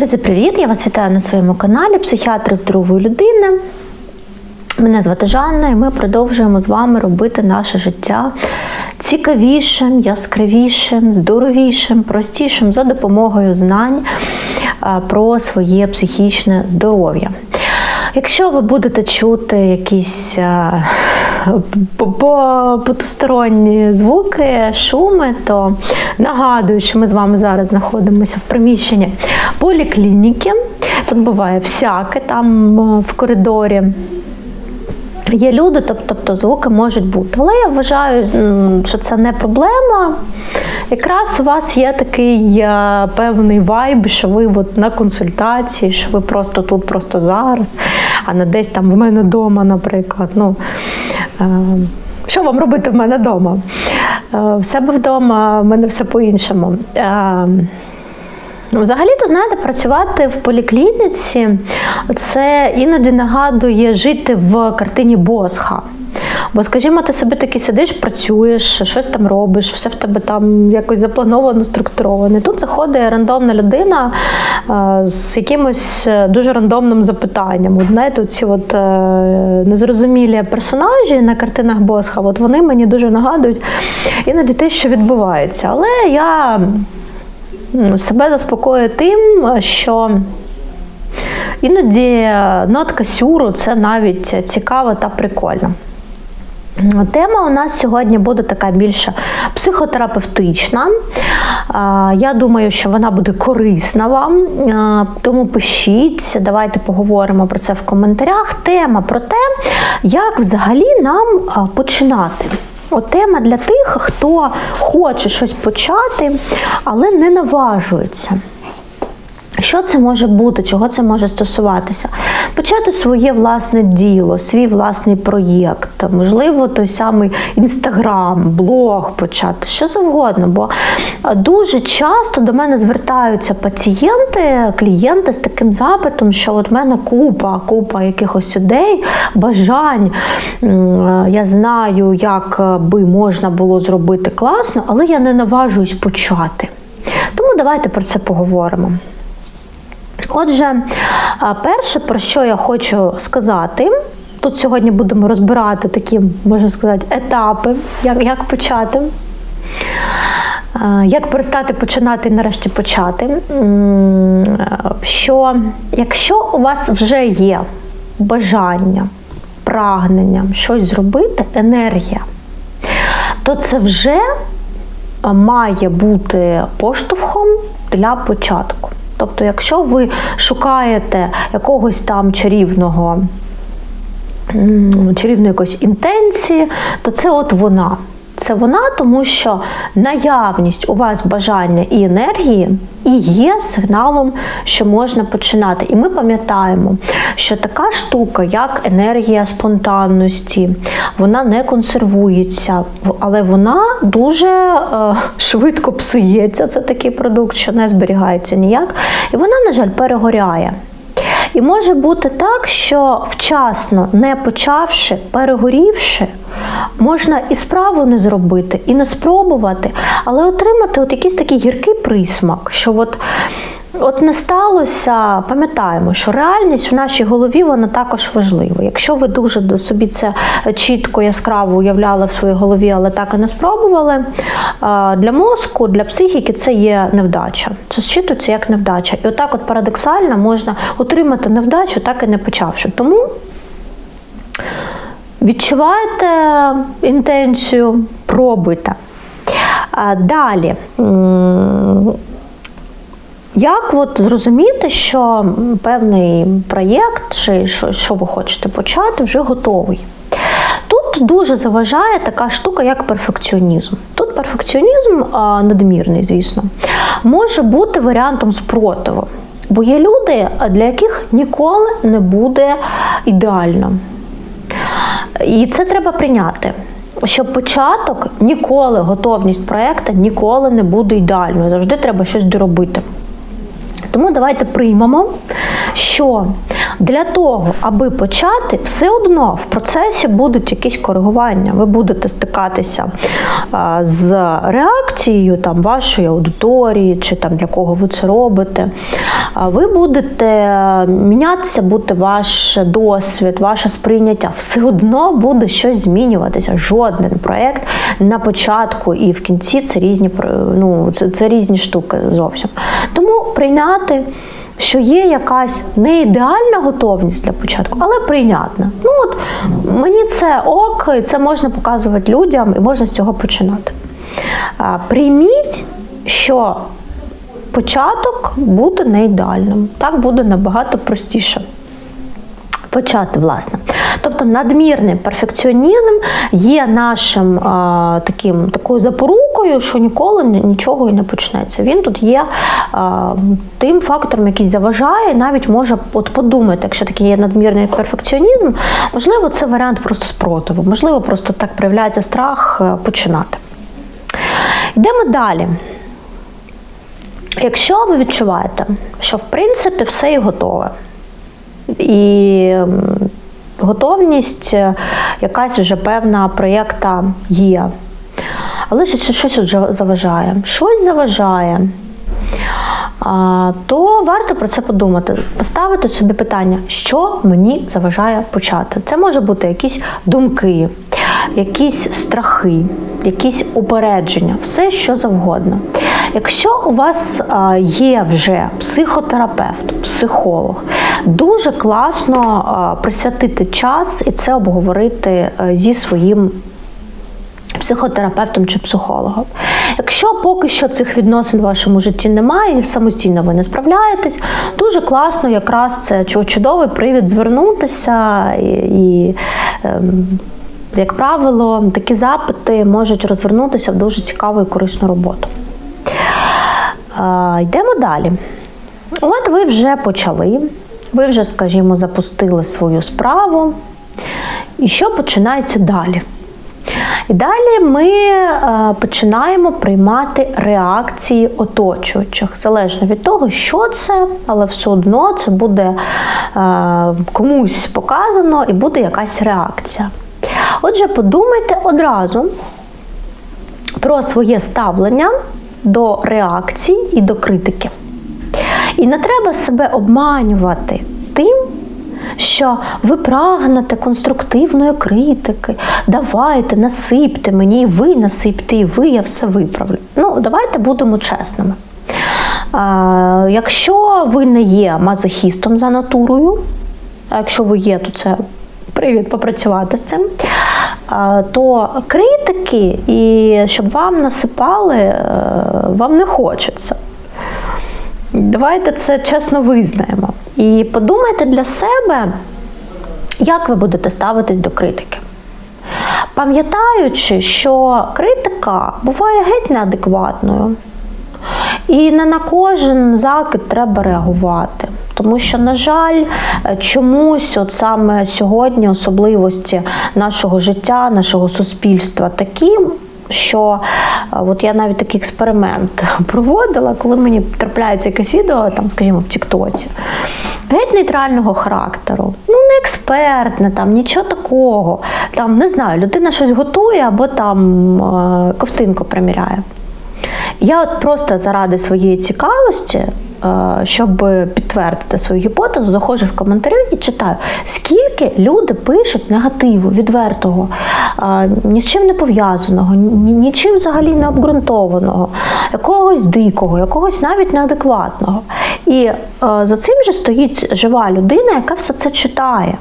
Друзі, привіт! Я вас вітаю на своєму каналі Психіатр здорової людини. Мене звати Жанна, і ми продовжуємо з вами робити наше життя цікавішим, яскравішим, здоровішим, простішим за допомогою знань про своє психічне здоров'я. Якщо ви будете чути якісь по- потусторонні звуки, шуми, то нагадую, що ми з вами зараз знаходимося в приміщенні поліклініки. Тут буває всяке там в коридорі. Є люди, тобто, звуки можуть бути. Але я вважаю, що це не проблема. Якраз у вас є такий е, певний вайб, що ви от на консультації, що ви просто тут, просто зараз, а не десь там в мене вдома, наприклад. Ну, е, що вам робити в мене вдома? Е, В себе вдома в мене все по-іншому. Взагалі-то, знаєте, працювати в поліклініці це іноді нагадує жити в картині Босха. Бо, скажімо, ти собі таки сидиш, працюєш, щось там робиш, все в тебе там якось заплановано, структуровано. Тут заходить рандомна людина е, з якимось е, дуже рандомним запитанням. От, знаєте, ці от, е, незрозумілі персонажі на картинах Босха, от вони мені дуже нагадують іноді те, що відбувається. Але я себе заспокоюю тим, що іноді нотка сюру це навіть цікаво та прикольно. Тема у нас сьогодні буде така більше психотерапевтична. Я думаю, що вона буде корисна вам, тому пишіть, давайте поговоримо про це в коментарях. Тема про те, як взагалі нам починати. От тема для тих, хто хоче щось почати, але не наважується. Що це може бути, чого це може стосуватися? Почати своє власне діло, свій власний проєкт, можливо, той самий інстаграм, блог почати, що завгодно. Бо дуже часто до мене звертаються пацієнти, клієнти з таким запитом, що от в мене купа, купа якихось ідей, бажань. Я знаю, як би можна було зробити класно, але я не наважуюсь почати. Тому давайте про це поговоримо. Отже, перше, про що я хочу сказати, тут сьогодні будемо розбирати такі, можна сказати, етапи, як, як почати. Як перестати починати і нарешті почати? Що якщо у вас вже є бажання, прагнення щось зробити, енергія, то це вже має бути поштовхом для початку. Тобто, якщо ви шукаєте якогось там чарівного, чарівної якоїсь інтенції, то це от вона. Це вона, тому що наявність у вас бажання і енергії і є сигналом, що можна починати. І ми пам'ятаємо, що така штука, як енергія спонтанності, вона не консервується, але вона дуже е, швидко псується. Це такий продукт, що не зберігається ніяк. І вона, на жаль, перегоряє. І може бути так, що вчасно, не почавши, перегорівши, можна і справу не зробити, і не спробувати, але отримати от якийсь такий гіркий присмак, що от. От не сталося, пам'ятаємо, що реальність в нашій голові вона також важлива. Якщо ви дуже собі це чітко, яскраво уявляли в своїй голові, але так і не спробували, для мозку, для психіки це є невдача. Це зчитується як невдача. І отак, от парадоксально, можна отримати невдачу, так і не почавши. Тому відчуваєте інтенцію, пробуйте. Далі. Як от зрозуміти, що певний проєкт, чи що, що ви хочете почати, вже готовий? Тут дуже заважає така штука, як перфекціонізм. Тут перфекціонізм а, надмірний, звісно, може бути варіантом спротиву. Бо є люди, для яких ніколи не буде ідеально. І це треба прийняти. Що початок ніколи, готовність проєкту ніколи не буде ідеальною. Завжди треба щось доробити. Тому давайте приймемо, що Для того, аби почати, все одно в процесі будуть якісь коригування. Ви будете стикатися з реакцією там, вашої аудиторії, чи там для кого ви це робите. Ви будете мінятися, буде ваш досвід, ваше сприйняття. Все одно буде щось змінюватися. Жоден проєкт на початку і в кінці це різні ну, це, це різні штуки зовсім. Тому прийняти що є якась не ідеальна готовність для початку, але прийнятна. Ну от мені це ок, і це можна показувати людям, і можна з цього починати. Прийміть, що початок буде не ідеальним. Так буде набагато простіше. Почати, власне. Тобто надмірний перфекціонізм є нашим а, таким, такою запорукою, що ніколи нічого і не почнеться. Він тут є а, тим фактором, який заважає, навіть може от подумати, якщо такий є надмірний перфекціонізм, можливо, це варіант просто спротиву, можливо, просто так проявляється страх е, починати. Йдемо далі. Якщо ви відчуваєте, що в принципі все і готове, і готовність е, якась вже певна проєкта є. Але щось, щось от заважає. Щось заважає. То варто про це подумати, поставити собі питання, що мені заважає почати. Це може бути якісь думки, якісь страхи, якісь упередження, все що завгодно. Якщо у вас є вже психотерапевт, психолог, дуже класно присвятити час і це обговорити е, зі своїм психотерапевтом чи психологом. Якщо поки що цих відносин в вашому житті немає і самостійно ви не справляєтесь, дуже класно, якраз це чудовий привід звернутися і, і ем, як правило, такі запити можуть розвернутися в дуже цікаву і корисну роботу. А, йдемо далі. От ви вже почали, ви вже, скажімо, запустили свою справу. І що починається далі? І далі ми е, починаємо приймати реакції оточуючих, залежно від того, що це, але все одно це буде е, комусь показано і буде якась реакція. Отже, подумайте одразу про своє ставлення до реакцій і до критики. І не треба себе обманювати що ви прагнете конструктивної критики. Давайте, насипте мені, і ви насипте, і ви, я все виправлю. Ну, давайте будемо чесними. А, якщо ви не є мазохістом за натурою, а якщо ви є, то це привід попрацювати з цим. а, То критики, і щоб вам насипали, е, вам не хочеться. Давайте це чесно визнаємо. І подумайте для себе, як ви будете ставитись до критики. Пам'ятаючи, що критика буває геть неадекватною. І не на кожен закид треба реагувати. Тому що, на жаль, чомусь, от саме сьогодні, особливості нашого життя, нашого суспільства такі, що е, от я навіть такий експеримент проводила, коли мені трапляється якесь відео, там, скажімо, в Тіктоці, геть нейтрального характеру. Ну, не експертне, там нічого такого. Там не знаю, людина щось готує або там е, ковтинку приміряє. Я от просто заради своєї цікавості, щоб підтвердити свою гіпотезу, заходжу в коментарі і читаю, скільки люди пишуть негативу, відвертого, е, ні з чим не пов'язаного, нічим взагалі не обґрунтованого, якогось дикого, якогось навіть неадекватного. І е, за цим же стоїть жива людина, яка все це читає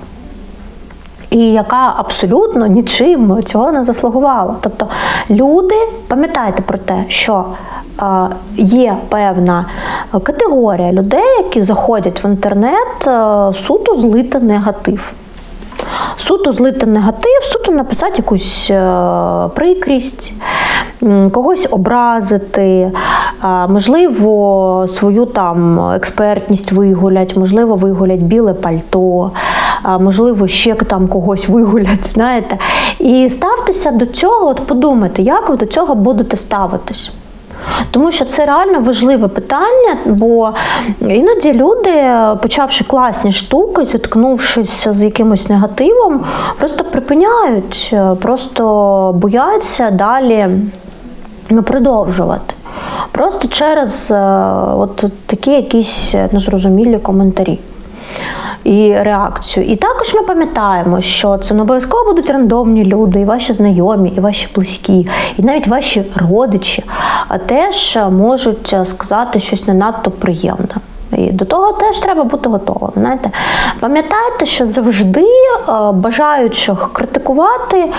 і яка абсолютно нічим цього не заслугувала. Тобто люди, пам'ятайте про те, що е, є певна категорія людей, які заходять в інтернет е, суто злити негатив. Суто злити негатив, суто написати якусь е, прикрість, когось образити, можливо, свою там експертність вигулять, можливо, вигулять біле пальто, можливо, ще там когось вигулять, знаєте. І ставтеся до цього, от подумайте, як ви до цього будете ставитись. Тому що це реально важливе питання, бо іноді люди, почавши класні штуки, зіткнувшись з якимось негативом, просто припиняють, е, просто бояться далі ну, продовжувати. Просто через е, от такі якісь незрозумілі коментарі і реакцію. І також ми пам'ятаємо, що це не обов'язково будуть рандомні люди, і ваші знайомі, і ваші близькі, і навіть ваші родичі теж можуть сказати щось не надто приємне. І до того теж треба бути готовим. Знаєте, пам'ятайте, що завжди е, бажаючих критикувати, е,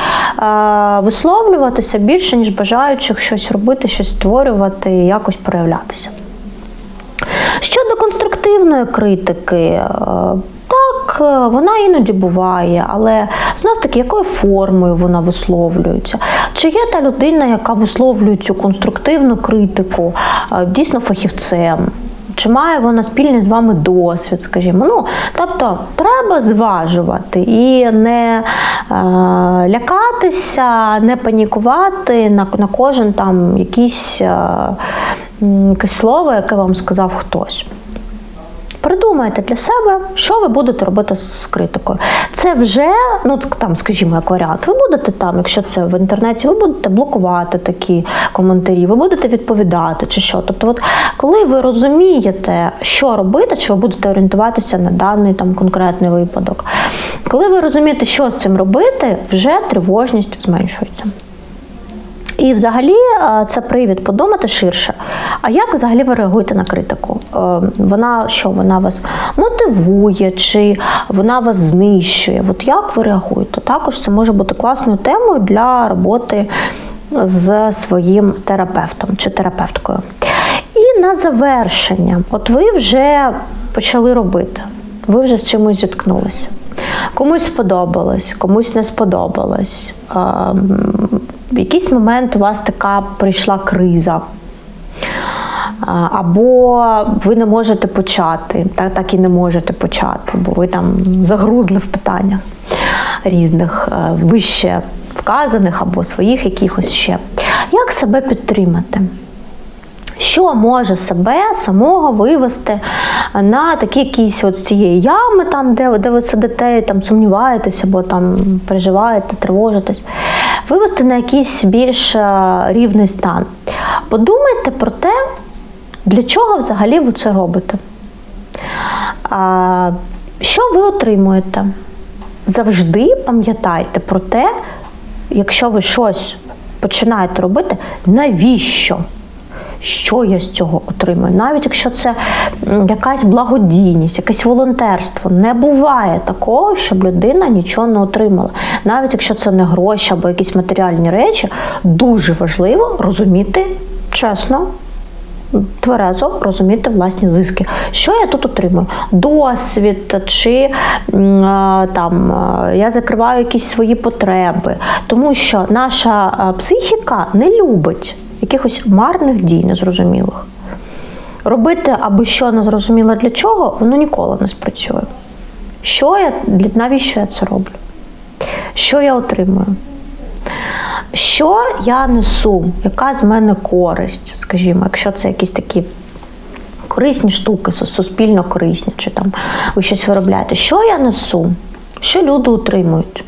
висловлюватися більше, ніж бажаючих щось робити, щось створювати якось проявлятися. Щодо конструктивної критики, е, так, вона іноді буває, але знов таки, якою формою вона висловлюється? Чи є та людина, яка висловлює цю конструктивну критику, дійсно фахівцем? Чи має вона спільний з вами досвід, скажімо? Ну, тобто треба зважувати і не е, лякатися, не панікувати на на кожен там якийсь, е, слово, яке вам сказав хтось. Придумайте для себе, що ви будете робити з критикою. Це вже, ну там, скажімо, як варіант, ви будете там, якщо це в інтернеті, ви будете блокувати такі коментарі, ви будете відповідати чи що. Тобто, от коли ви розумієте, що робити, чи ви будете орієнтуватися на даний там конкретний випадок, коли ви розумієте, що з цим робити, вже тривожність зменшується. І взагалі це привід подумати ширше. А як взагалі ви реагуєте на критику? Е, вона що, вона вас мотивує, чи вона вас знищує? От як ви реагуєте? Також це може бути класною темою для роботи з своїм терапевтом чи терапевткою. І на завершення, от ви вже почали робити, ви вже з чимось зіткнулися. Комусь сподобалось, комусь не сподобалось. В якийсь момент у вас така прийшла криза. Або ви не можете почати, так так і не можете почати, бо ви там загрузли в питаннях різних е, вище вказаних або своїх якихось ще. Як себе підтримати? Що може себе самого вивести на такі якісь от цієї ями, там, де де ви сидите, там сумніваєтесь або там переживаєте, тривожитесь, вивести на якийсь більш е, рівний стан. Подумайте про те, для чого взагалі ви це робите. А, Що ви отримуєте? Завжди пам'ятайте про те, якщо ви щось починаєте робити, навіщо? Що я з цього отримую. Навіть якщо це якась благодійність, якесь волонтерство, не буває такого, щоб людина нічого не отримала. Навіть якщо це не гроші або якісь матеріальні речі, дуже важливо розуміти чесно. Тверезо розуміти власні зиски. Що я тут отримую? Досвід, чи там я закриваю якісь свої потреби, тому що наша психіка не любить якихось марних дій незрозумілих. Робити аби що незрозуміло для чого, воно ніколи не спрацює. Що я, Навіщо я це роблю? Що я отримую? Що я несу? Яка з мене користь, скажімо, якщо це якісь такі корисні штуки, суспільно корисні, чи там ви щось виробляєте, що я несу? Що люди отримують?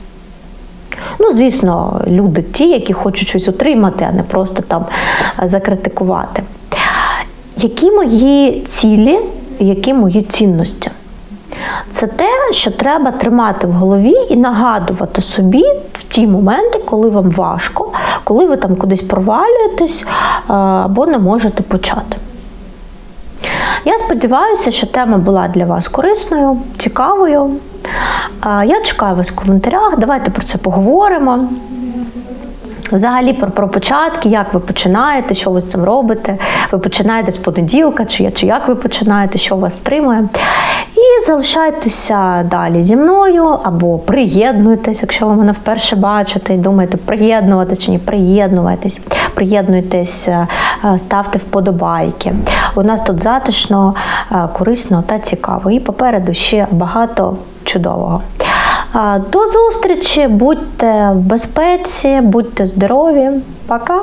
Ну, звісно, люди ті, які хочуть щось отримати, а не просто там е, закритикувати. Які мої цілі, які мої цінності? Це те, що треба тримати в голові і нагадувати собі в ті моменти, коли вам важко, коли ви там кудись провалюєтесь е, або не можете почати. Я сподіваюся, що тема була для вас корисною, цікавою. Я чекаю вас в коментарях. Давайте про це поговоримо. Взагалі про про початки, як ви починаєте, що ви з цим робите. Ви починаєте з понеділка, чи чи як ви починаєте, що вас стримує. І залишайтеся далі зі мною або приєднуйтесь, якщо ви мене вперше бачите і думаєте, приєднувати чи ні, приєднувайтесь, приєднуйтесь, е, ставте вподобайки. У нас тут затишно, е, корисно та цікаво. І попереду ще багато чудового. До зустрічі, будьте в безпеці, будьте здорові. Пока!